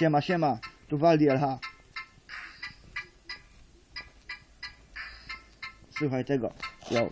Siema, siema, tu Waldi LH. Słuchaj tego, yo.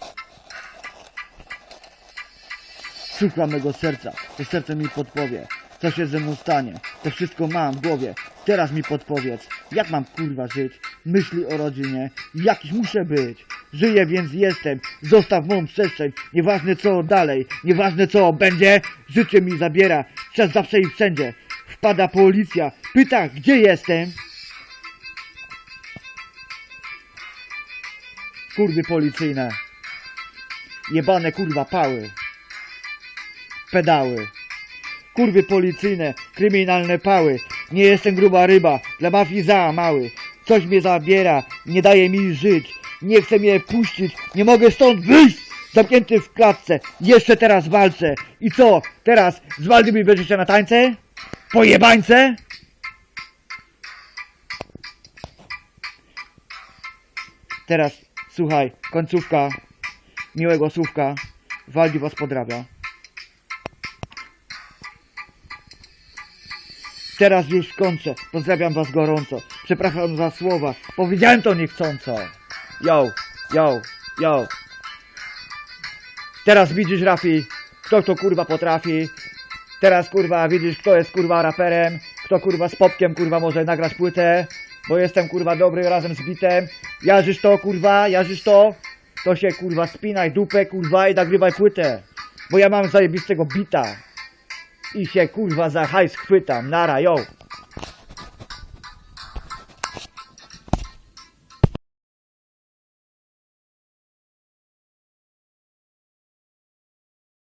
Słucha mego serca, to serce mi podpowie, co się ze mną stanie. To wszystko mam w głowie, teraz mi podpowiedz, jak mam kurwa żyć. Myśli o rodzinie, jakiś muszę być. Żyję więc jestem, zostaw mą przestrzeń, nieważne co dalej, nieważne co będzie, życie mi zabiera, czas zawsze i wszędzie. Wpada policja, pyta gdzie jestem. Kurwy policyjne, jebane kurwa pały pedały. Kurwy policyjne, kryminalne pały. Nie jestem gruba ryba, dla mafii za mały. Coś mnie zabiera, nie daje mi żyć. Nie chce mnie puścić, nie mogę stąd wyjść. Zamknięty w klatce, jeszcze teraz walczę. I co, teraz z Waldymi będziecie na tańce? Pojebańce? Teraz, słuchaj, końcówka, miłego słówka. Waldi was podrabia. Teraz już kończę. Pozdrawiam was gorąco. Przepraszam za słowa. Powiedziałem to niechcąco. Yo, yo, yo. Teraz widzisz Rafi, kto to kurwa potrafi. Teraz kurwa widzisz kto jest kurwa raperem. Kto kurwa z popkiem kurwa może nagrać płytę. Bo jestem kurwa dobry razem z bitem. Jarzysz to kurwa, jarzysz to. To się kurwa spinaj dupę kurwa i nagrywaj płytę. Bo ja mam zajebistego bita i się kurwa za hajs chwytam. Nara, yo.